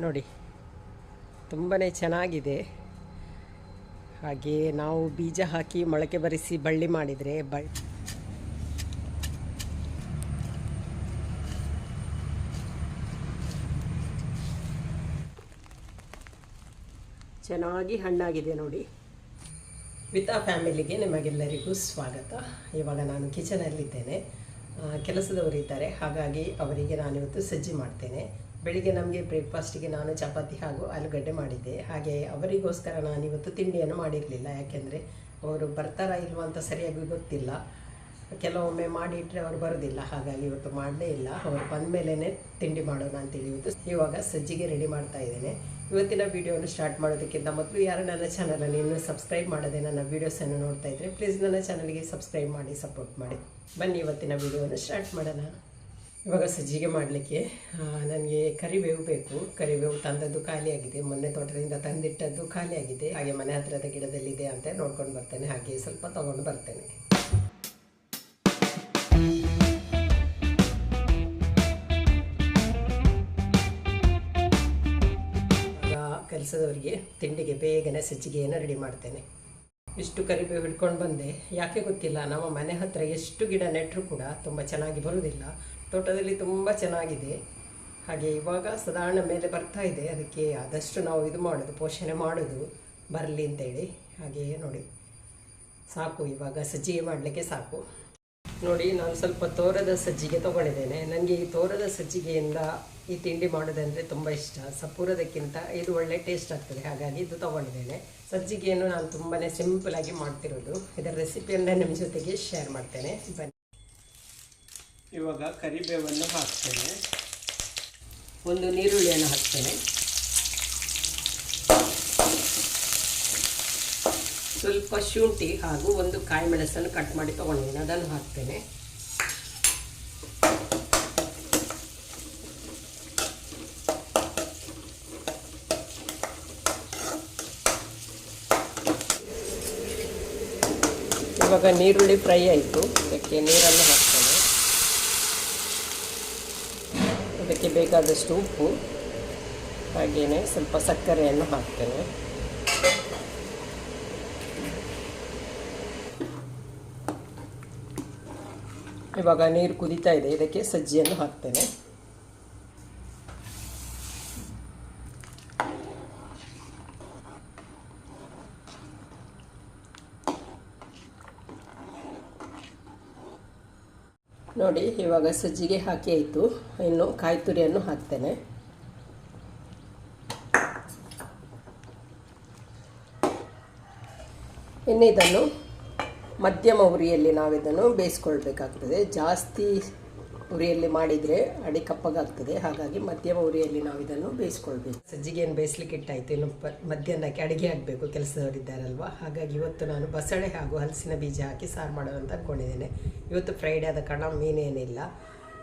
ನೋಡಿ ತುಂಬಾ ಚೆನ್ನಾಗಿದೆ. ಹಾಗೆ ನಾವು ಬೀಜ ಹಾಕಿ ಮೊಳಕೆ ಬರಿಸಿ ಬಳ್ಳಿ ಮಾಡಿದರೆ ಬಳ್ಳಿ ಚೆನ್ನಾಗಿ ಹಣ್ಣಾಗಿದೆ ನೋಡಿ. ವಿತಾ ಫ್ಯಾಮಿಲಿಗೆ ನಿಮಗೆಲ್ಲರಿಗೂ ಸ್ವಾಗತ. ಇವಾಗ ನಾನು ಕಿಚನಲ್ಲಿದ್ದೇನೆ. ಕೆಲಸದವರು ಕೆಲಸದವರಿದ್ದಾರೆ. ಹಾಗಾಗಿ ಅವರಿಗೆ ನಾನಿವತ್ತು ಸಜ್ಜಿ ಮಾಡ್ತೇನೆ. ಬೆಳಿಗ್ಗೆ ನಮಗೆ ಬ್ರೇಕ್ಫಾಸ್ಟಿಗೆ ನಾನು ಚಪಾತಿ ಹಾಗೂ ಆಲೂಗಡ್ಡೆ ಮಾಡಿದ್ದೆ. ಹಾಗೆ ಅವರಿಗೋಸ್ಕರ ನಾನು ಇವತ್ತು ತಿಂಡಿಯನ್ನು ಮಾಡಿರಲಿಲ್ಲ. ಯಾಕೆಂದರೆ ಅವರು ಬರ್ತಾರಾ ಇಲ್ವ ಅಂತ ಸರಿಯಾಗಿ ಗೊತ್ತಿಲ್ಲ. ಕೆಲವೊಮ್ಮೆ ಮಾಡಿಟ್ರೆ ಅವರು ಬರೋದಿಲ್ಲ. ಹಾಗಾಗಿ ಇವತ್ತು ಮಾಡಲೇ ಇಲ್ಲ. ಅವರು ಬಂದ ಮೇಲೇ ತಿಂಡಿ ಮಾಡೋಣ ಅಂತೇಳಿ ಇವತ್ತು ಇವಾಗ ಸಜ್ಜಿಗೆ ರೆಡಿ ಮಾಡ್ತಾ ಇದ್ದೇನೆ. ಇವತ್ತಿನ ವಿಡಿಯೋನ ಸ್ಟಾರ್ಟ್ ಮಾಡೋದಕ್ಕಿಂತ ಮೊದಲು ಯಾರು ನನ್ನ ಚಾನಲನ್ನು ಇನ್ನೂ ಸಬ್ಸ್ಕ್ರೈಬ್ ಮಾಡದೆ ನನ್ನ ವೀಡಿಯೋಸನ್ನು ನೋಡ್ತಾ ಇದ್ದರೆ ಪ್ಲೀಸ್ ನನ್ನ ಚಾನಲ್ಗೆ ಸಬ್ಸ್ಕ್ರೈಬ್ ಮಾಡಿ ಸಪೋರ್ಟ್ ಮಾಡಿ. ಬನ್ನಿ ಇವತ್ತಿನ ವಿಡಿಯೋನ ಸ್ಟಾರ್ಟ್ ಮಾಡೋಣ. ಇವಾಗ ಸಜ್ಜಿಗೆ ಮಾಡಲಿಕ್ಕೆ ನನಗೆ ಕರಿಬೇವು ಬೇಕು. ಕರಿಬೇವು ತಂದದ್ದು ಖಾಲಿಯಾಗಿದೆ ಮೊನ್ನೆ ತೋಟದಿಂದ ತಂದಿಟ್ಟದ್ದು ಖಾಲಿಯಾಗಿದೆ ಹಾಗೆ ಮನೆ ಹತ್ತಿರದ ಗಿಡದಲ್ಲಿದೆ ಅಂತ ನೋಡ್ಕೊಂಡು ಬರ್ತೇನೆ. ಹಾಗೆ ಸ್ವಲ್ಪ ತಗೊಂಡು ಬರ್ತೇನೆ. ಕೆಲಸದವರಿಗೆ ತಿಂಡಿಗೆ ಬೇಗನೆ ಸಜ್ಜಿಗೆಯನ್ನು ರೆಡಿ ಮಾಡ್ತೇನೆ. ಇಷ್ಟು ಕರಿಬೇವು ಹಿಡ್ಕೊಂಡು ಬಂದೆ. ಯಾಕೆ ಗೊತ್ತಿಲ್ಲ, ನಮ್ಮ ಮನೆ ಹತ್ತಿರ ಎಷ್ಟು ಗಿಡ ನೆಟ್ಟರು ಕೂಡ ತುಂಬ ಚೆನ್ನಾಗಿ ಬರುವುದಿಲ್ಲ. ತೋಟದಲ್ಲಿ ತುಂಬ ಚೆನ್ನಾಗಿದೆ. ಹಾಗೆ ಇವಾಗ ಸಾಧಾರಣ ಮೇಲೆ ಬರ್ತಾ ಇದೆ. ಅದಕ್ಕೆ ಆದಷ್ಟು ನಾವು ಇದು ಮಾಡೋದು, ಪೋಷಣೆ ಮಾಡೋದು, ಬರಲಿ ಅಂತೇಳಿ. ಹಾಗೆ ನೋಡಿ, ಸಾಕು ಇವಾಗ ಸಜ್ಜಿಗೆ ಮಾಡಲಿಕ್ಕೆ ಸಾಕು. ನೋಡಿ, ನಾನು ಸ್ವಲ್ಪ ತೋರದ ಸಜ್ಜಿಗೆ ತಗೊಂಡಿದ್ದೇನೆ. ನನಗೆ ಈ ತೋರದ ಸಜ್ಜಿಗೆಯಿಂದ ಈ ತಿಂಡಿ ಮಾಡೋದಂದರೆ ತುಂಬ ಇಷ್ಟ. ಸಪೂರದಕ್ಕಿಂತ ಇದು ಒಳ್ಳೆ ಟೇಸ್ಟ್ ಆಗ್ತದೆ. ಹಾಗಾಗಿ ಇದು ತಗೊಂಡಿದ್ದೇನೆ. ಸಜ್ಜಿಗೆಯನ್ನು ನಾನು ತುಂಬಾ ಸಿಂಪಲಾಗಿ ಮಾಡ್ತಿರೋದು. ಇದರ ರೆಸಿಪಿಯನ್ನು ನಿಮ್ಮ ಜೊತೆಗೆ ಶೇರ್ ಮಾಡ್ತೇನೆ. ಬನ್ನಿ. ಇವಾಗ ಕರಿಬೇವನ್ನು ಹಾಕ್ತೇನೆ. ಒಂದು ನೀರುಳ್ಳಿಯನ್ನು ಹಾಕ್ತೇನೆ. ಸ್ವಲ್ಪ ಶುಂಠಿ ಹಾಗೂ ಒಂದು ಕಾಯಿ ಮೆಣಸನ್ನು ಕಟ್ ಮಾಡಿ ತೊಗೊಂಡಿದ್ದೀನಿ. ಅದನ್ನು ಹಾಕ್ತೇನೆ. ಇವಾಗ ನೀರುಳ್ಳಿ ಫ್ರೈ ಆಯಿತು. ಅದಕ್ಕೆ ನೀರನ್ನು ಹಾಕ್ತೇನೆ. ಅದಕ್ಕೆ ಬೇಕಾದಷ್ಟು ಉಪ್ಪು ಹಾಗೆಯೇ ಸ್ವಲ್ಪ ಸಕ್ಕರೆಯನ್ನು ಹಾಕ್ತೇನೆ. ಇವಾಗ ನೀರು ಕುದೀತಾ ಇದೆ ಇದಕ್ಕೆ ಸಜ್ಜಿಯನ್ನು ಹಾಕ್ತೇನೆ. ನೋಡಿ, ಇವಾಗ ಸಜ್ಜಿಗೆ ಹಾಕಿ ಆಯಿತು. ಇನ್ನು ಕಾಯಿ ತುರಿಯನ್ನು ಹಾಕ್ತೇನೆ. ಇನ್ನು ಇದನ್ನು ಮಧ್ಯಮ ಉರಿಯಲ್ಲಿ ನಾವಿದನ್ನು ಬೇಯಿಸ್ಕೊಳ್ಬೇಕಾಗ್ತದೆ. ಜಾಸ್ತಿ ಉರಿಯಲ್ಲಿ ಮಾಡಿದರೆ ಅಡಿ ಕಪ್ಪಗಾಗ್ತದೆ. ಹಾಗಾಗಿ ಮಧ್ಯಮ ಉರಿಯಲ್ಲಿ ನಾವು ಇದನ್ನು ಬೇಯಿಸ್ಕೊಳ್ಬೇಕು. ಏನು ಬೇಯಿಸ್ಲಿಕ್ಕೆ ಇಟ್ಟಾಯಿತು? ಇನ್ನು ಪ ಮಧ್ಯಾಹ್ನಕ್ಕೆ ಅಡುಗೆ ಆಗಬೇಕು. ಕೆಲಸದವರಿದ್ದಾರಲ್ವ? ಹಾಗಾಗಿ ಇವತ್ತು ನಾನು ಬಸಳೆ ಹಾಗೂ ಹಲಸಿನ ಬೀಜ ಹಾಕಿ ಸಾರು ಮಾಡೋಣ ಅಂತ ಅಂದ್ಕೊಂಡಿದ್ದೇನೆ ಇವತ್ತು ಫ್ರೈಡೇ ಆದ ಕಾರಣ ಮೀನೇನಿಲ್ಲ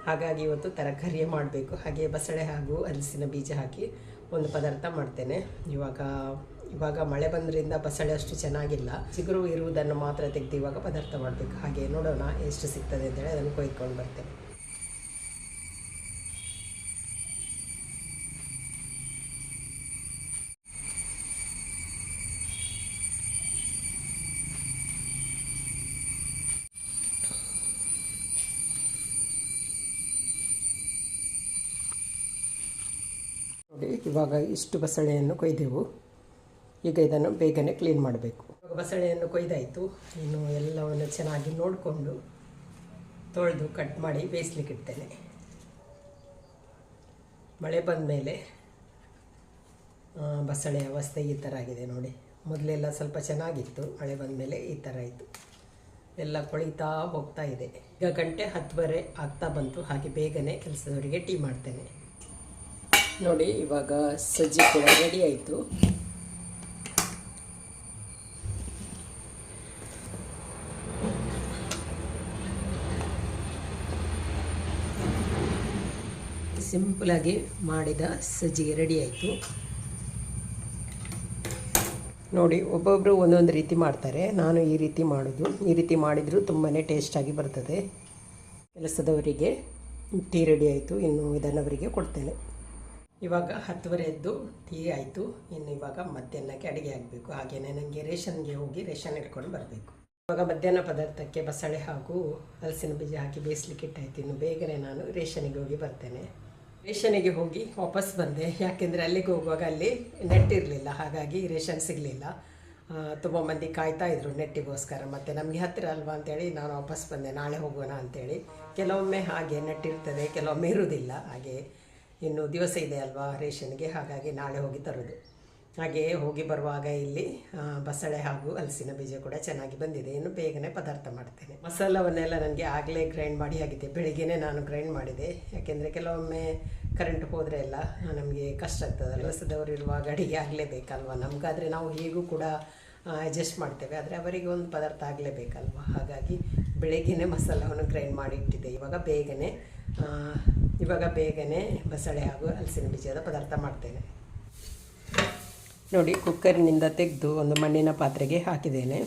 ಹಾಗಾಗಿ ಇವತ್ತು ತರಕಾರಿಯೇ ಮಾಡಬೇಕು. ಹಾಗೆ ಬಸಳೆ ಹಾಗೂ ಹಲಸಿನ ಬೀಜ ಹಾಕಿ ಒಂದು ಪದಾರ್ಥ ಮಾಡ್ತೇನೆ. ಇವಾಗ ಇವಾಗ ಮಳೆ ಬಂದ್ರಿಂದ ಬಸಳೆ ಅಷ್ಟು ಚೆನ್ನಾಗಿಲ್ಲ. ಚಿಗುರು ಇರುವುದನ್ನು ಮಾತ್ರ ತೆಗೆದು ಇವಾಗ ಪದಾರ್ಥ ಮಾಡಬೇಕು. ಹಾಗೆ ನೋಡೋಣ, ಎಷ್ಟು ಸಿಗ್ತದೆ ಅಂತೇಳಿ ಅದನ್ನು ಕೊಯ್ಕೊಂಡು ಬರ್ತೇನೆ ನೋಡಿ ಇವಾಗ ಇಷ್ಟು ಬಸಳೆಯನ್ನು ಕೊಯ್ದೆವು. ಈಗ ಇದನ್ನು ಬೇಗನೆ ಕ್ಲೀನ್ ಮಾಡಬೇಕು. ಬಸಳೆಯನ್ನು ಕೊಯ್ದಾಯಿತು. ಇನ್ನು ಎಲ್ಲವನ್ನು ಚೆನ್ನಾಗಿ ನೋಡಿಕೊಂಡು ತೊಳೆದು ಕಟ್ ಮಾಡಿ ಬೇಯಿಸ್ಲಿಕ್ಕೆ ಇಡ್ತೇನೆ. ಮಳೆ ಬಂದ ಮೇಲೆ ಬಸಳೆ ಅವಸ್ಥೆ ಈ ಥರ ಆಗಿದೆ ನೋಡಿ. ಮೊದಲೆಲ್ಲ ಸ್ವಲ್ಪ ಚೆನ್ನಾಗಿತ್ತು. ಮಳೆ ಬಂದ ಮೇಲೆ ಈ ಥರ ಆಯಿತು. ಎಲ್ಲ ಕೊಳಿತಾ ಹೋಗ್ತಾ ಇದೆ. ಈಗ ಗಂಟೆ ಹತ್ತುವರೆ ಆಗ್ತಾ ಬಂತು. ಹಾಗೆ ಬೇಗನೆ ಕೆಲಸದವರಿಗೆ ಟೀ ಮಾಡ್ತೇನೆ. ನೋಡಿ, ಇವಾಗ ಸಜ್ಜಿ ಕೂಡ ರೆಡಿ ಆಯಿತು. ಸಿಂಪಲಾಗಿ ಮಾಡಿದ ಸಜ್ಜಿಗೆ ರೆಡಿ ಆಯಿತು. ನೋಡಿ ಒಬ್ಬೊಬ್ಬರು ಒಂದೊಂದು ರೀತಿ ಮಾಡ್ತಾರೆ. ನಾನು ಈ ರೀತಿ ಮಾಡೋದು. ಈ ರೀತಿ ಮಾಡಿದರೂ ತುಂಬಾ ಟೇಸ್ಟಾಗಿ ಬರ್ತದೆ. ಕೆಲಸದವರಿಗೆ ಟೀ ರೆಡಿ ಆಯಿತು. ಇನ್ನು ಇದನ್ನವರಿಗೆ ಕೊಡ್ತೇನೆ. ಇವಾಗ ಹತ್ತುವರೆ ಎದ್ದು ಟೀ ಆಯಿತು. ಇನ್ನು ಇವಾಗ ಮಧ್ಯಾಹ್ನಕ್ಕೆ ಅಡುಗೆ ಆಗಬೇಕು. ಹಾಗೆಯೇ ನನಗೆ ರೇಷನ್ಗೆ ಹೋಗಿ ರೇಷನ್ ಹಿಡ್ಕೊಂಡು ಬರಬೇಕು. ಇವಾಗ ಮಧ್ಯಾಹ್ನ ಪದಾರ್ಥಕ್ಕೆ ಬಸಳೆ ಹಾಗೂ ಹಲಸಿನ ಬೀಜ ಹಾಕಿ ಬೇಯಿಸ್ಲಿಕ್ಕೆ ಇಟ್ಟಾಯ್ತು. ಇನ್ನು ಬೇಗನೆ ನಾನು ರೇಷನಿಗೆ ಹೋಗಿ ಬರ್ತೇನೆ. ರೇಷನಿಗೆ ಹೋಗಿ ವಾಪಸ್ ಬಂದೆ. ಯಾಕೆಂದರೆ ಅಲ್ಲಿಗೆ ಹೋಗುವಾಗ ಅಲ್ಲಿ ನೆಟ್ಟಿರಲಿಲ್ಲ ಹಾಗಾಗಿ ರೇಷನ್ ಸಿಗಲಿಲ್ಲ. ತುಂಬ ಮಂದಿ ಕಾಯ್ತಾ ಇದ್ರು ನೆಟ್ಟಿಗೋಸ್ಕರ. ಮತ್ತು ನಮಗೆ ಹತ್ತಿರ ಅಲ್ವಾ ಅಂತೇಳಿ ನಾನು ವಾಪಸ್ ಬಂದೆ. ನಾಳೆ ಹೋಗೋಣ ಅಂತೇಳಿ. ಕೆಲವೊಮ್ಮೆ ಹಾಗೆ ನೆಟ್ಟಿರ್ತದೆ ಕೆಲವೊಮ್ಮೆ ಇರುವುದಿಲ್ಲ ಹಾಗೆ ಇನ್ನು ದಿವಸ ಇದೆ ಅಲ್ವಾ ರೇಷನ್ಗೆ, ಹಾಗಾಗಿ ನಾಳೆ ಹೋಗಿ ತರೋದು. ಹಾಗೆಯೇ ಹೋಗಿ ಬರುವಾಗ ಇಲ್ಲಿ ಬಸಳೆ ಹಾಗೂ ಹಲಸಿನ ಬೀಜ ಕೂಡ ಚೆನ್ನಾಗಿ ಬಂದಿದೆ. ಇನ್ನು ಬೇಗನೆ ಪದಾರ್ಥ ಮಾಡ್ತೇನೆ. ಮಸಾಲವನ್ನೆಲ್ಲ ನನಗೆ ಆಗಲೇ ಗ್ರೈಂಡ್ ಮಾಡಿ ಆಗಿದೆ. ಬೆಳಿಗ್ಗೆನೇ ನಾನು ಗ್ರೈಂಡ್ ಮಾಡಿದೆ. ಯಾಕೆಂದರೆ ಕೆಲವೊಮ್ಮೆ ಕರೆಂಟ್ ಹೋದರೆ ಎಲ್ಲ ನಮಗೆ ಕಷ್ಟ ಆಗ್ತದೆ ಕೆಲಸದವರು ಇರುವಾಗ ಅಡಿಗೆ ಆಗಲೇಬೇಕಲ್ವ ನಮಗಾದರೆ ನಾವು ಹೀಗೂ ಕೂಡ ಅಡ್ಜಸ್ಟ್ ಮಾಡ್ತೇವೆ. ಆದರೆ ಅವರಿಗೆ ಒಂದು ಪದಾರ್ಥ ಆಗಲೇಬೇಕಲ್ವ ಹಾಗಾಗಿ ಬೆಳಗ್ಗೆನೇ ಮಸಾಲವನ್ನು ಗ್ರೈಂಡ್ ಮಾಡಿ ಇಟ್ಟಿದ್ದೆ. ಇವಾಗ ಬೇಗನೆ ಇವಾಗ ಬೇಗನೆ ಬಸಳೆ ಹಾಗೂ ಹಲಸಿನ ಬೀಜದ ಪದಾರ್ಥ ಮಾಡ್ತೇನೆ. ನೋಡಿ ಕುಕ್ಕರಿನಿಂದ ತೆಗೆದು ಒಂದು ಮಣ್ಣಿನ ಪಾತ್ರೆಗೆ ಹಾಕಿದ್ದೇನೆ.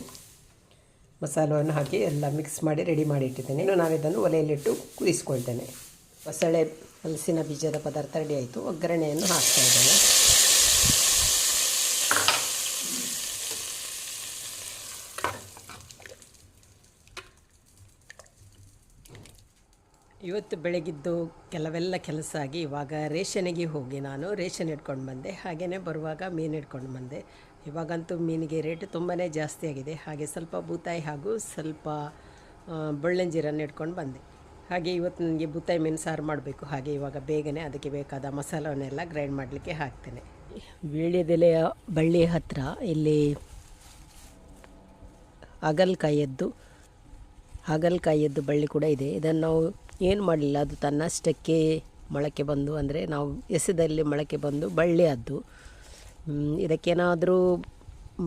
ಮಸಾಲವನ್ನು ಹಾಕಿ ಎಲ್ಲ ಮಿಕ್ಸ್ ಮಾಡಿ ರೆಡಿ ಮಾಡಿ ಇಟ್ಟಿದ್ದೇನೆ. ಇನ್ನು ನಾವಿದನ್ನು ಒಲೆಯಲ್ಲಿಟ್ಟು ಕುದಿಸ್ಕೊಳ್ತೇನೆ. ಬಸಳೆ ಹಲಸಿನ ಬೀಜದ ಪದಾರ್ಥ ರೆಡಿ ಆಯಿತು. ಒಗ್ಗರಣೆಯನ್ನು ಹಾಕ್ತಾ ಇದ್ದೇನೆ. ಇವತ್ತು ಬೆಳಗಿದ್ದು ಕೆಲವೆಲ್ಲ ಕೆಲಸ ಆಗಿ ಇವಾಗ ರೇಷನಿಗೆ ಹೋಗಿ ನಾನು ರೇಷನ್ ಇಟ್ಕೊಂಡು ಬಂದೆ. ಹಾಗೆಯೇ ಬರುವಾಗ ಮೀನು ಇಟ್ಕೊಂಡು ಬಂದೆ. ಇವಾಗಂತೂ ಮೀನಿಗೆ ರೇಟ್ ತುಂಬಾ ಜಾಸ್ತಿ ಆಗಿದೆ. ಹಾಗೆ ಸ್ವಲ್ಪ ಬೂತಾಯಿ ಹಾಗೂ ಸ್ವಲ್ಪ ಬೆಳ್ಳಂಜೀರನ್ನು ಇಟ್ಕೊಂಡು ಬಂದೆ. ಹಾಗೆ ಇವತ್ತು ನನಗೆ ಬೂತಾಯಿ ಮೀನು ಸಾರು ಮಾಡಬೇಕು. ಹಾಗೆ ಇವಾಗ ಬೇಗನೆ ಅದಕ್ಕೆ ಬೇಕಾದ ಮಸಾಲವನ್ನೆಲ್ಲ ಗ್ರೈಂಡ್ ಮಾಡಲಿಕ್ಕೆ ಹಾಕ್ತೇನೆ. ವೀಳ್ಯದೆಲೆಯ ಬಳ್ಳಿ ಹತ್ತಿರ ಇಲ್ಲಿ ಹಾಗಲಕಾಯಿಯದ್ದು ಹಾಗಲಕಾಯಿಯದ್ದು ಬಳ್ಳಿ ಕೂಡ ಇದೆ. ಇದನ್ನು ನಾವು ಏನು ಮಾಡಲಿಲ್ಲ? ಅದು ತನ್ನಷ್ಟಕ್ಕೆ ಮೊಳಕೆ ಬಂದು, ಅಂದರೆ ನಾವು ಎಸೆದಲ್ಲಿ ಮೊಳಕೆ ಬಂದು ಬಳ್ಳಿ ಆದ್ದು ಇದಕ್ಕೇನಾದರೂ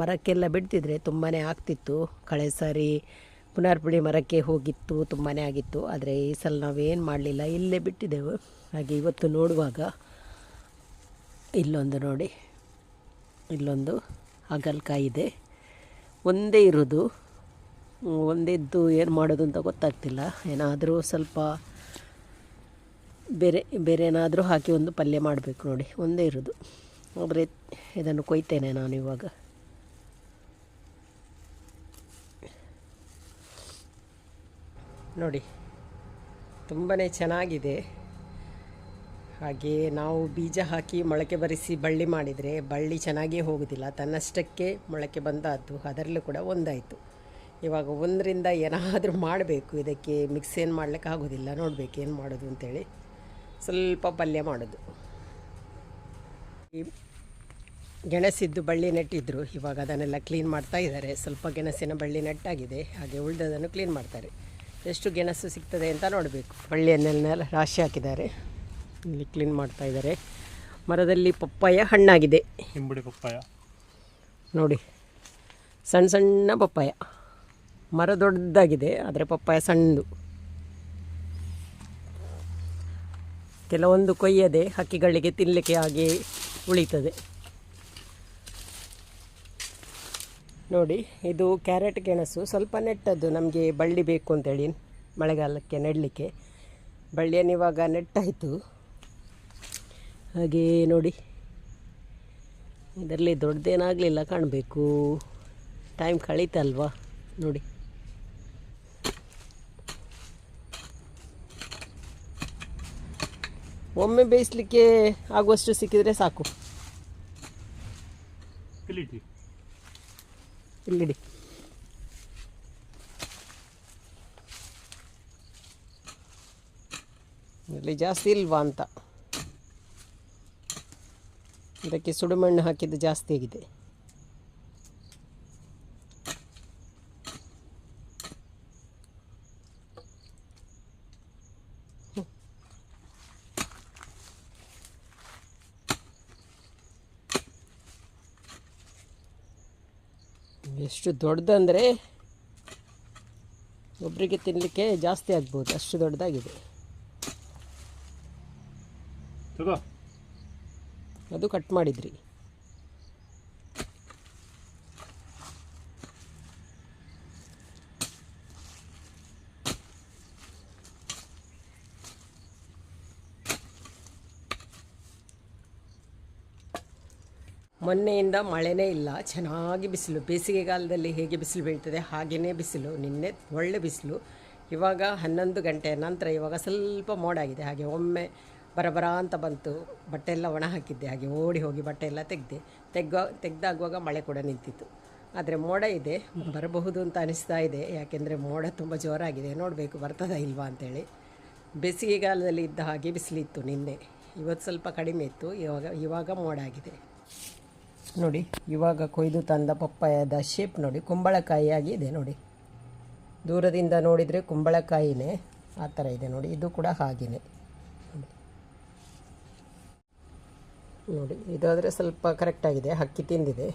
ಮರಕ್ಕೆಲ್ಲ ಬಿಡ್ತಿದ್ರೆ ತುಂಬಾ ಆಗ್ತಿತ್ತು. ಕಳೆ ಸಾರಿ ಪುನರ್ಪುಳಿ ಮರಕ್ಕೆ ಹೋಗಿತ್ತು ತುಂಬಾ ಆಗಿತ್ತು. ಆದರೆ ಈ ಸಲ ನಾವೇನು ಮಾಡಲಿಲ್ಲ, ಇಲ್ಲೇ ಬಿಟ್ಟಿದ್ದೆವು. ಹಾಗೆ ಇವತ್ತು ನೋಡುವಾಗ ಇಲ್ಲೊಂದು ನೋಡಿ, ಇಲ್ಲೊಂದು ಹಾಗಲ್ಕಾಯಿ ಇದೆ ಒಂದೇ ಇರೋದು. ಒಂದಿದ್ದು ಏನು ಮಾಡೋದು ಅಂತ ಗೊತ್ತಾಗ್ತಿಲ್ಲ. ಏನಾದರೂ ಸ್ವಲ್ಪ ಬೇರೆ ಬೇರೆ ಏನಾದರೂ ಹಾಕಿ ಒಂದು ಪಲ್ಯ ಮಾಡಬೇಕು ನೋಡಿ. ಒಂದೇ ಇರೋದು. ಆದರೆ ಇದನ್ನು ಕೊಯ್ತೇನೆ ನಾನು ಇವಾಗ. ನೋಡಿ ತುಂಬಾ ಚೆನ್ನಾಗಿದೆ. ಹಾಗೆ ನಾವು ಬೀಜ ಹಾಕಿ ಮೊಳಕೆ ಬರಿಸಿ ಬಳ್ಳಿ ಮಾಡಿದರೆ ಬಳ್ಳಿ ಚೆನ್ನಾಗೇ ಹೋಗೋದಿಲ್ಲ. ತನ್ನಷ್ಟಕ್ಕೆ ಮೊಳಕೆ ಬಂದಾದ್ದು. ಅದರಲ್ಲೂ ಕೂಡ ಒಂದಾಯಿತು. ಇವಾಗ ಒಂದರಿಂದ ಏನಾದರೂ ಮಾಡಬೇಕು. ಇದಕ್ಕೆ ಮಿಕ್ಸ್ ಏನು ಮಾಡ್ಲಿಕ್ಕೆ ಆಗೋದಿಲ್ಲ. ನೋಡಬೇಕು ಏನು ಮಾಡೋದು ಅಂತೇಳಿ. ಸ್ವಲ್ಪ ಪಲ್ಯ ಮಾಡೋದು. ಈ ಗೆಣಸಿದ್ದು ಬಳ್ಳಿ ನೆಟ್ಟಿದ್ದರು ಇವಾಗ ಅದನ್ನೆಲ್ಲ ಕ್ಲೀನ್ ಮಾಡ್ತಾ ಇದ್ದಾರೆ. ಸ್ವಲ್ಪ ಗೆಣಸಿನ ಬಳ್ಳಿ ನೆಟ್ಟಾಗಿದೆ. ಹಾಗೆ ಉಳಿದದನ್ನು ಕ್ಲೀನ್ ಮಾಡ್ತಾರೆ. ಎಷ್ಟು ಗೆಣಸು ಸಿಗ್ತದೆ ಅಂತ ನೋಡಬೇಕು. ಬಳ್ಳಿಯನ್ನೆಲ್ಲ ರಾಶಿ ಹಾಕಿದ್ದಾರೆ. ಇಲ್ಲಿ ಕ್ಲೀನ್ ಮಾಡ್ತಾ ಇದ್ದಾರೆ. ಮರದಲ್ಲಿ ಪಪ್ಪಾಯ ಹಣ್ಣಾಗಿದೆ. ಪಪ್ಪಾಯ. ನೋಡಿ ಸಣ್ಣ ಸಣ್ಣ ಪಪ್ಪಾಯ. ಮರ ದೊಡ್ಡದಾಗಿದೆ, ಆದರೆ ಪಪ್ಪಾಯ ಸಣ್ಣದು. ಕೆಲವೊಂದು ಕೊಯ್ಯದೆ ಹಕ್ಕಿಗಳಿಗೆ ತಿನ್ನಲಿಕ್ಕೆ ಹಾಗೆ ಉಳಿತದೆ. ನೋಡಿ, ಇದು ಕ್ಯಾರೆಟ್ ಗೆಣಸು. ಸ್ವಲ್ಪ ನೆಟ್ಟದ್ದು ನಮಗೆ ಬಳ್ಳಿ ಬೇಕು ಅಂತೇಳಿ ಮಳೆಗಾಲಕ್ಕೆ ನೆಡಲಿಕ್ಕೆ. ಬಳ್ಳಿಯನ್ನು ಇವಾಗ ನೆಟ್ಟಾಯಿತು. ಹಾಗೇ ನೋಡಿ, ಇದರಲ್ಲಿ ದೊಡ್ಡದೇನಾಗಲಿಲ್ಲ ಕಾಣಬೇಕು. ಟೈಮ್ ಕಳೀತಲ್ವಾ? ನೋಡಿ. ಒಮ್ಮೆ ಬೇಯಿಸ್ಲಿಕ್ಕೆ ಆಗುವಷ್ಟು ಸಿಕ್ಕಿದರೆ ಸಾಕು. ಇಲ್ಲಿಡಿ. ಇಲ್ಲಿ ಜಾಸ್ತಿ ಇಲ್ವಾ ಅಂತ. ಇದಕ್ಕೆ ಸುಡುಮಣ್ಣು ಹಾಕಿದ್ದು ಜಾಸ್ತಿ ಆಗಿದೆ. ಎಷ್ಟು ದೊಡ್ಡದಂದರೆ ಒಬ್ಬರಿಗೆ ತಿನ್ನಲಿಕ್ಕೆ ಜಾಸ್ತಿ ಆಗ್ಬೋದು ಅಷ್ಟು ದೊಡ್ಡದಾಗಿದೆ. ಅದು ಕಟ್ ಮಾಡಿದ್ರಿ. ಮೊನ್ನೆಯಿಂದ ಮಳೆನೇ ಇಲ್ಲ. ಚೆನ್ನಾಗಿ ಬಿಸಿಲು. ಬೇಸಿಗೆಗಾಲದಲ್ಲಿ ಹೇಗೆ ಬಿಸಿಲು ಬೀಳ್ತದೆ ಹಾಗೆಯೇ ಬಿಸಿಲು. ನಿನ್ನೆ ಒಳ್ಳೆ ಬಿಸಿಲು. ಇವಾಗ ಹನ್ನೊಂದು ಗಂಟೆ ನಂತರ ಇವಾಗ ಸ್ವಲ್ಪ ಮೋಡಾಗಿದೆ. ಹಾಗೆ ಒಮ್ಮೆ ಬರಬರ ಅಂತ ಬಂತು. ಬಟ್ಟೆ ಎಲ್ಲ ಒಣ ಹಾಕಿದ್ದೆ. ಹಾಗೆ ಓಡಿ ಹೋಗಿ ಬಟ್ಟೆ ಎಲ್ಲ ತೆಗೆದೆ. ತೆಗ್ಗ ತೆಗ್ದಾಗುವಾಗ ಮಳೆ ಕೂಡ ನಿಂತಿತ್ತು. ಆದರೆ ಮೋಡ ಇದೆ. ಬರಬಹುದು ಅಂತ ಅನಿಸ್ತಾ ಇದೆ. ಯಾಕೆಂದರೆ ಮೋಡ ತುಂಬ ಜೋರಾಗಿದೆ. ನೋಡಬೇಕು ಬರ್ತದಾ ಇಲ್ವಾ ಅಂತೇಳಿ. ಬೇಸಿಗೆಗಾಲದಲ್ಲಿ ಇದ್ದ ಹಾಗೆ ಬಿಸಿಲಿತ್ತು ನಿನ್ನೆ. ಇವತ್ತು ಸ್ವಲ್ಪ ಕಡಿಮೆ ಇತ್ತು. ಇವಾಗ ಇವಾಗ ಮೋಡ ಆಗಿದೆ ನೋಡಿ, ಇವಾಗ ಕೊಯ್ದು ತಂದ ಪಪ್ಪಾಯದ ಶೇಪ್ ನೋಡಿ ಕುಂಬಳಕಾಯಿ ಆಗಿದೆ ನೋಡಿ. ದೂರದಿಂದ ನೋಡಿದರೆ ಕುಂಬಳಕಾಯಿನೇ ಆ ಥರ ಇದೆ ನೋಡಿ, ಇದು ಕೂಡ ಹಾಗೆಯೇ ನೋಡಿ ನೋಡಿ ಇದಾದರೆ ಸ್ವಲ್ಪ ಕರೆಕ್ಟಾಗಿದೆ ಹಕ್ಕಿ ತಿಂದಿದೆ.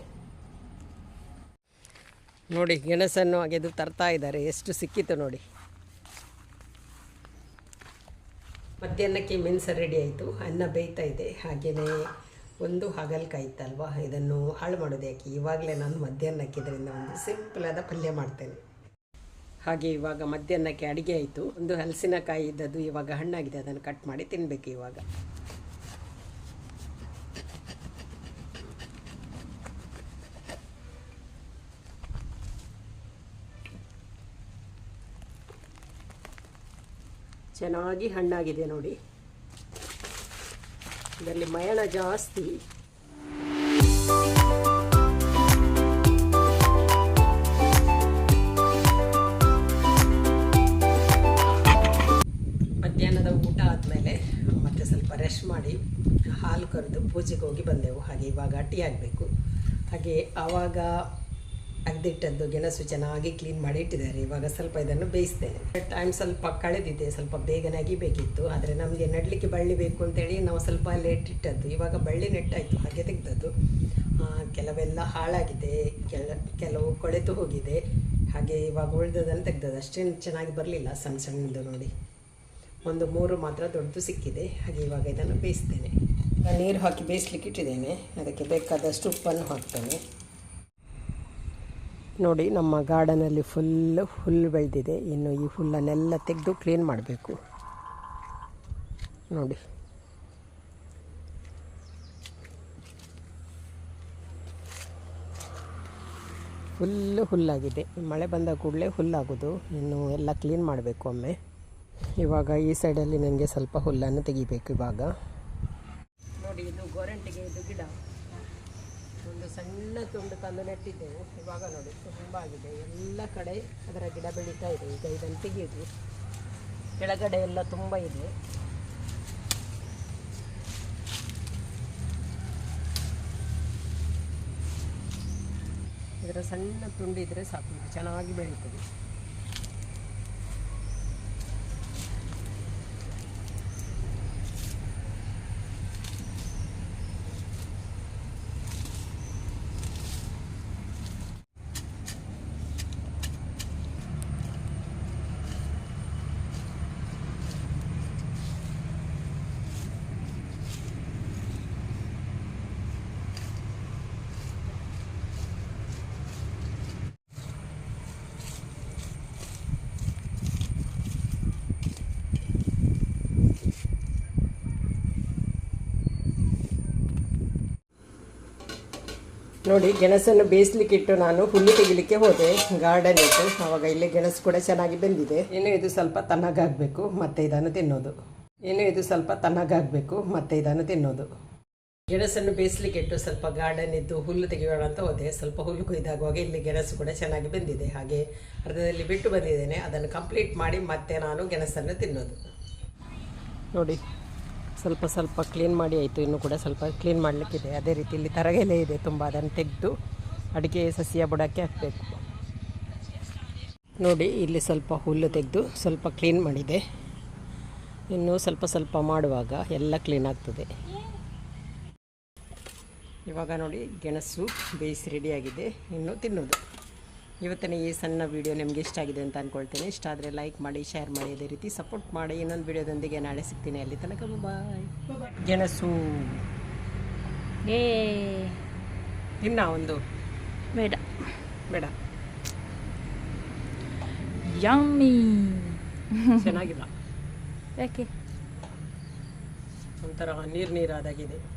ನೋಡಿ, ಗೆಣಸನ್ನು ಅಗೆದು ತರ್ತಾ ಇದ್ದಾರೆ, ಎಷ್ಟು ಸಿಕ್ಕಿತು ನೋಡಿ. ಮಧ್ಯಾಹ್ನಕ್ಕೆ ಮೆಣಸು ರೆಡಿ ಆಯಿತು, ಅನ್ನ ಬೇಯ್ತಾ ಇದೆ ಹಾಗೆಯೇ ಒಂದು ಹಾಗಲಕಾಯಿ ಇತ್ತಲ್ವ ಇದನ್ನು ಹಾಳು ಮಾಡೋದು ಯಾಕೆ? ಇವಾಗಲೇ ನಾನು ಮಧ್ಯಾಹ್ನಕ್ಕೆ ಇದರಿಂದ ಒಂದು ಸಿಂಪಲಾದ ಪಲ್ಯ ಮಾಡ್ತೇನೆ. ಹಾಗೆ ಇವಾಗ ಮಧ್ಯಾಹ್ನಕ್ಕೆ ಅಡುಗೆ ಆಯಿತು. ಒಂದು ಹಲಸಿನಕಾಯಿ ಇದ್ದದ್ದು ಇವಾಗ ಹಣ್ಣಾಗಿದೆ. ಅದನ್ನು ಕಟ್ ಮಾಡಿ ತಿನ್ನಬೇಕು ಇವಾಗ. ಚೆನ್ನಾಗಿ ಹಣ್ಣಾಗಿದೆ ನೋಡಿ. ಇದರಲ್ಲಿ ಮಯಣ ಜಾಸ್ತಿ. ಮಧ್ಯಾಹ್ನದ ಊಟ ಆದಮೇಲೆ ಮತ್ತೆ ಸ್ವಲ್ಪ ರೆಸ್ಟ್ ಮಾಡಿ ಹಾಲು ಕರೆದು ಪೂಜೆಗೆ ಹೋಗಿ ಬಂದೆವು. ಹಾಗೆ ಇವಾಗ ಟೀ ಆಗಬೇಕು ಹಾಗೆ ಆವಾಗ ಅಗ್ದಿಟ್ಟದ್ದು ಗೆಣಸು ಚೆನ್ನಾಗಿ ಕ್ಲೀನ್ ಮಾಡಿ ಇಟ್ಟಿದ್ದಾರೆ ಇವಾಗ ಸ್ವಲ್ಪ ಇದನ್ನು ಬೇಯಿಸ್ತೇನೆ. ಟೈಮ್ ಸ್ವಲ್ಪ ಕಳೆದಿದೆ, ಸ್ವಲ್ಪ ಬೇಗನೆ ಅಗಿಬೇಕಿತ್ತು. ಆದರೆ ನಮಗೆ ನೆಡಲಿಕ್ಕೆ ಬಳ್ಳಿ ಬೇಕು ಅಂತೇಳಿ ನಾವು ಸ್ವಲ್ಪ ಲೇಟ್ ಇಟ್ಟದ್ದು ಇವಾಗ ಬಳ್ಳಿ ನೆಟ್ಟಾಯಿತು, ಹಾಗೆ ತೆಗ್ದದ್ದು. ಕೆಲವೆಲ್ಲ ಹಾಳಾಗಿದೆ, ಕೆಲ, ಕೆಲವು ಕೊಳೆತು ಹೋಗಿದೆ. ಹಾಗೆ ಇವಾಗ ಉಳಿದದನ್ನು ತೆಗ್ದದ್ದು. ಅಷ್ಟೇನು ಚೆನ್ನಾಗಿ ಬರಲಿಲ್ಲ, ಸಣ್ಣ ಸಣ್ಣದು ನೋಡಿ. ಒಂದು ಮೂರು ಮಾತ್ರ ದೊಡ್ಡದು ಸಿಕ್ಕಿದೆ. ಹಾಗೆ ಇವಾಗ ಇದನ್ನು ಬೇಯಿಸ್ತೇನೆ. ನೀರು ಹಾಕಿ ಬೇಯಿಸ್ಲಿಕ್ಕೆ ಇಟ್ಟಿದ್ದೇನೆ. ಅದಕ್ಕೆ ಬೇಕಾದಷ್ಟು ಉಪ್ಪನ್ನು ಹಾಕ್ತೇನೆ. ನೋಡಿ ನಮ್ಮ ಗಾರ್ಡನಲ್ಲಿ ಫುಲ್ಲು ಹುಲ್ಲು ಬೆಳೆದಿದೆ. ಇನ್ನು ಈ ಹುಲ್ಲನ್ನೆಲ್ಲ ತೆಗೆದು ಕ್ಲೀನ್ ಮಾಡಬೇಕು. ನೋಡಿ. ಫುಲ್ಲು ಹುಲ್ಲಾಗಿದೆ. ಮಳೆ ಬಂದ ಕೂಡಲೇ ಹುಲ್ಲಾಗೋದು. ಇನ್ನು ಎಲ್ಲ ಕ್ಲೀನ್ ಮಾಡಬೇಕು ಒಮ್ಮೆ. ಇವಾಗ ಈ ಸೈಡಲ್ಲಿ ನನಗೆ ಸ್ವಲ್ಪ ಹುಲ್ಲನ್ನು ತೆಗಿಬೇಕು ಇವಾಗ. ನೋಡಿ, ಇದು ಗೋರಂಟಿಗೆ ಇದು ಗಿಡ. ಒಂದು ಸಣ್ಣ ತುಂಡು ತಂದು ನೆಟ್ಟಿದ್ದೆವು. ಇವಾಗ ನೋಡಿ, ತುಂಬ ಆಗಿದೆ. ಎಲ್ಲ ಕಡೆ ಅದರ ಗಿಡ ಬೆಳೀತಾ ಇದೆ. ಈಗ ಇದನ್ನು ತೆಗೆಯೋದು ಕೆಳಗಡೆ ಎಲ್ಲ ತುಂಬ ಇದೆ. ಇದರ ಸಣ್ಣ ತುಂಡಿದ್ರೆ ಸಾಕು. ಚೆನ್ನಾಗಿ ಬೆಳೀತದೆ. ನೋಡಿ, ಗೆಣಸನ್ನು ಬೇಯಿಸ್ಲಿಕ್ಕೆ ಇಟ್ಟು ನಾನು ಹುಲ್ಲು ತೆಗಿಲಿಕ್ಕೆ ಹೋದೆ. ಗಾರ್ಡನ್ ಇತ್ತು. ಆವಾಗ ಇಲ್ಲಿ ಗೆಣಸು ಕೂಡ ಚೆನ್ನಾಗಿ ಬೆಂದಿದೆ. ಇನ್ನು ಇದು ಸ್ವಲ್ಪ ತಣ್ಣಗಾಗಬೇಕು ಮತ್ತೆ ಇದನ್ನು ತಿನ್ನೋದು. ಇನ್ನು ಇದು ಸ್ವಲ್ಪ ತಣ್ಣಗಾಗಬೇಕು ಮತ್ತೆ ಇದನ್ನು ತಿನ್ನೋದು. ಗೆಣಸನ್ನು ಬೇಯಿಸ್ಲಿಕ್ಕೆ ಇಟ್ಟು ಸ್ವಲ್ಪ ಗಾರ್ಡನ್ ಇದ್ದು ಹುಲ್ಲು ತೆಗೆಯೋಣ ಅಂತ ಹೋದೆ. ಸ್ವಲ್ಪ ಹುಲ್ಲು ಕೊಯ್ದಾಗುವಾಗ ಇಲ್ಲಿ ಗೆಣಸು ಕೂಡ ಚೆನ್ನಾಗಿ ಬೆಂದಿದೆ. ಹಾಗೆ ಅರ್ಧದಲ್ಲಿ ಬಿಟ್ಟು ಬಂದಿದ್ದೇನೆ. ಅದನ್ನು ಕಂಪ್ಲೀಟ್ ಮಾಡಿ ಮತ್ತೆ ನಾನು ಗೆಣಸನ್ನು ತಿನ್ನೋದು. ನೋಡಿ. ಸ್ವಲ್ಪ ಸ್ವಲ್ಪ ಕ್ಲೀನ್ ಮಾಡಿ ಆಯಿತು, ಇನ್ನು ಕೂಡ ಸ್ವಲ್ಪ ಕ್ಲೀನ್ ಮಾಡಲಿಕ್ಕಿದೆ. ಅದೇ ರೀತಿ ಇಲ್ಲಿ ತರಗೆಲೆ ಇದೆ ತುಂಬ, ಅದನ್ನು ತೆಗೆದು ಅಡಿಕೆ ಸಸಿಯ ಬುಡಕ್ಕೆ ಹಾಕಬೇಕು. ನೋಡಿ, ಇಲ್ಲಿ ಸ್ವಲ್ಪ ಹುಲ್ಲು ತೆಗೆದು ಸ್ವಲ್ಪ ಕ್ಲೀನ್ ಮಾಡಿದೆ. ಇನ್ನು ಸ್ವಲ್ಪ ಸ್ವಲ್ಪ ಮಾಡುವಾಗ ಎಲ್ಲ ಕ್ಲೀನ್ ಆಗ್ತದೆ. ಇವಾಗ ನೋಡಿ, ಗೆಣಸು ಬೇಯಿಸಿ ರೆಡಿಯಾಗಿದೆ ಇನ್ನು ತಿನ್ನೋದು ಇವತ್ತಿನ ಈ ಸಣ್ಣ ವಿಡಿಯೋ ನಿಮಗೆ ಇಷ್ಟ ಆಗಿದೆ ಅಂತ ಅಂದ್ಕೊಳ್ತೀನಿ ಇಷ್ಟ ಆದರೆ ಲೈಕ್ ಮಾಡಿ ಶೇರ್ ಮಾಡಿ ಅದೇ ರೀತಿ ಸಪೋರ್ಟ್ ಮಾಡಿ. ಇನ್ನೊಂದು ವಿಡಿಯೋದೊಂದಿಗೆ ನಾಳೆ ಸಿಗ್ತೀನಿ ಅಲ್ಲಿ ತನಕ. ಬಾಯ್ ಗೆಣಸು. ಏ. ಇನ್ನ ಒಂದು. ಬೇಡ. ಬೇಡ. ಯಮ್ಮಿ ಚೆನ್ನಾಗಿಲ್ಲ. ಯಾಕೆ? ಒಂಥರ ನೀರು ನೀರಾದಾಗಿದೆ.